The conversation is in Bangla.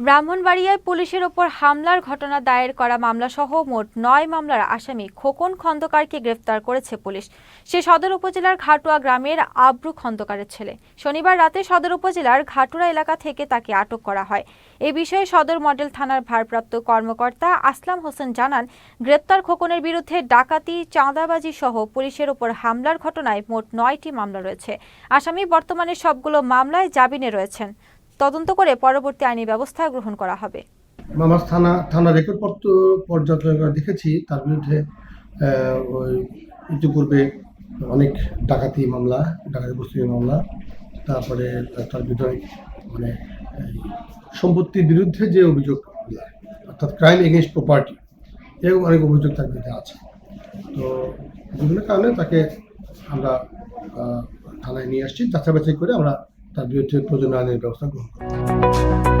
ব্রাহ্মণবাড়িয়ায় পুলিশের ওপর হামলার ঘটনা দায়ের করা মামলাসহ মোট নয় মামলার আসামি খোকন খন্দকারকে গ্রেফতার করেছে পুলিশ। সে সদর উপজেলার ঘাটুয়া গ্রামের আব্রু খন্দকারের ছেলে। শনিবার রাতে সদর উপজেলার ঘাটুরা এলাকা থেকে তাকে আটক করা হয়। এ বিষয়ে সদর মডেল থানার ভারপ্রাপ্ত কর্মকর্তা আসলাম হোসেন জানান গ্রেপ্তার খোকনের বিরুদ্ধে ডাকাতি, চাঁদাবাজি সহ পুলিশের ওপর হামলার ঘটনায় মোট নয়টি মামলা রয়েছে। আসামি বর্তমানে সবগুলো মামলায় জামিনে রয়েছেন। তদন্ত করে পরবর্তী আইনি ব্যবস্থা গ্রহণ করা হবে। মামাস থানা থানা রেকর্ড পর্যালোচনা দেখেছি, তার বিরুদ্ধে ওই ইতিপূর্বে অনেক ডাকাতি মামলা, ডাকাতি বস্তুর মামলা, তারপরে তার বিরুদ্ধে মানে সম্পত্তির বিরুদ্ধে যে অভিযোগ, অর্থাৎ ক্রাইম এগেনস্ট প্রপার্টি এরকম অনেক অভিযোগ তার বিরুদ্ধে আছে। তো বিভিন্ন কারণে তাকে আমরা থানায় নিয়ে আসছি যাচাই বাছাই করে আমরা তার বিরুদ্ধে প্রয়োজনীয় আইনের ব্যবস্থা গ্রহণ করবে